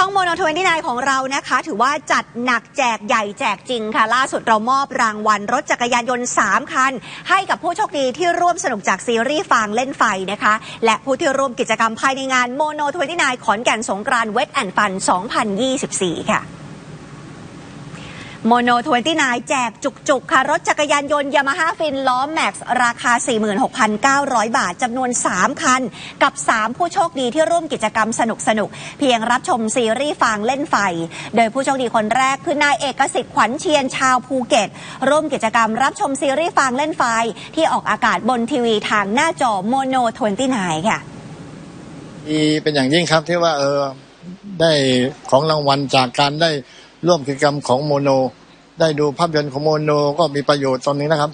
ช่องโมโนทเวนตี้นของเรานะคะ ถือว่าจัดหนักแจกใหญ่แจกจริงค่ะ ล่าสุดเรามอบรางวัลรถจักรยานยนต์ 3 คัน ให้กับผู้โชคดีที่ร่วมสนุกจากซีรีส์ฟางเล่นไฟนะคะ และผู้ที่ร่วมกิจกรรมภายในงานโมโนทเวนตี้นขอนแก่นสงกรานเวทแอนด์ฟัน 2024 ค่ะ โมโน29แจกจุก ๆ ค่ะ รถจักรยานยนต์ยามาฮ่าฟินล้อแม็กซ์ราคา 46,900 บาทจำนวน 3 คัน กับ 3 ผู้โชคดีที่ร่วมกิจกรรมสนุกๆเพียงรับชมซีรีส์ฟางเล่นไฟ โดยผู้โชคดีคนแรกคือนายเอกสิทธิ์ขวัญเชียนชาวภูเก็ต ร่วมกิจกรรมรับชมซีรีส์ฟางเล่นไฟ ที่ออกอากาศบนทีวีทางหน้าจอโมโน29ค่ะดีเป็นอย่างยิ่งครับที่ว่าเออได้ของรางวัลจากการได้ ร่วมกิจกรรมของโมโน ได้ดูภาพยนตร์ของโมโนก็มีประโยชน์ตอนนี้นะครับ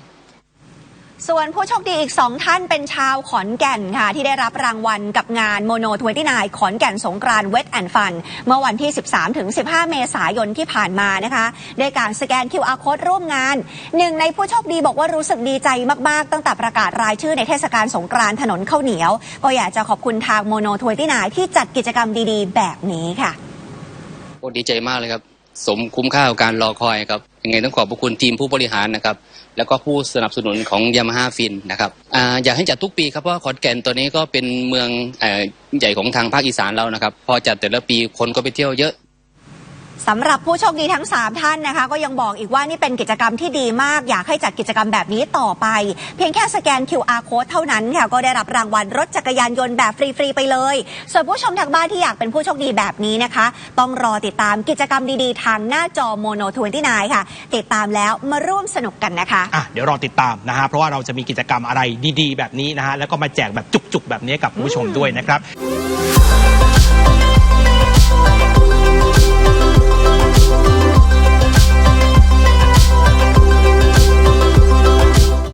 ส่วนผู้โชคดีอีก2ท่านเป็นชาวขอนแก่นค่ะ ที่ได้รับรางวัลกับงานโมโน29ขอนแก่นสงกรานต์เวทแอนด์ฟัน เมื่อวันที่ 13 ถึง 15 เมษายนที่ผ่านมานะคะด้วยการสแกน QR Code ร่วมงาน หนึ่งในผู้โชคดีบอกว่ารู้สึกดีใจมาก ๆ ตั้งแต่ประกาศรายชื่อในเทศกาลสงกรานต์ถนนข้าวเหนียว ก็อยากจะขอบคุณทางโมโน29ที่จัดกิจกรรมดี ๆ แบบนี้ค่ะโอ้ดีใจมากเลยครับ สมคุ้มค่ากับการรอคอยครับยังไงต้องขอบพระคุณทีมผู้บริหารนะครับ แล้วก็ผู้สนับสนุนของยามาฮ่าฟินนะครับออยากให้จัดทุกปีครับเพราะขอนแก่นตัวนี้ก็เป็นเมืองอใหญ่ของทางภาคอีสานเรานะครับ พอจัดแต่ละปีคนก็ไปเที่ยวเยอะ สำหรับผู้โชคดีทั้ง 3 ท่านนะคะ ก็ยังบอกอีกว่านี่เป็นกิจกรรมที่ดีมาก อยากให้จัดกิจกรรมแบบนี้ต่อไป เพียงแค่สแกน QR code เท่านั้นค่ะก็ได้รับรางวัลรถจักรยานยนต์แบบฟรี ๆ ไปเลย ส่วนผู้ชมทางบ้านที่อยากเป็นผู้โชคดีแบบนี้นะคะ ต้องรอติดตามกิจกรรมดีๆ ทางหน้าจอโมโน29ค่ะ ติดตามแล้วมาร่วมสนุกกันนะคะอะเดี๋ยวรอติดตามนะฮะเพราะว่าเราจะมีกิจกรรมอะไรดี ๆ แบบนี้นะฮะแล้วก็มาแจกแบบจุกๆ แบบนี้กับผู้ชมด้วยนะครับ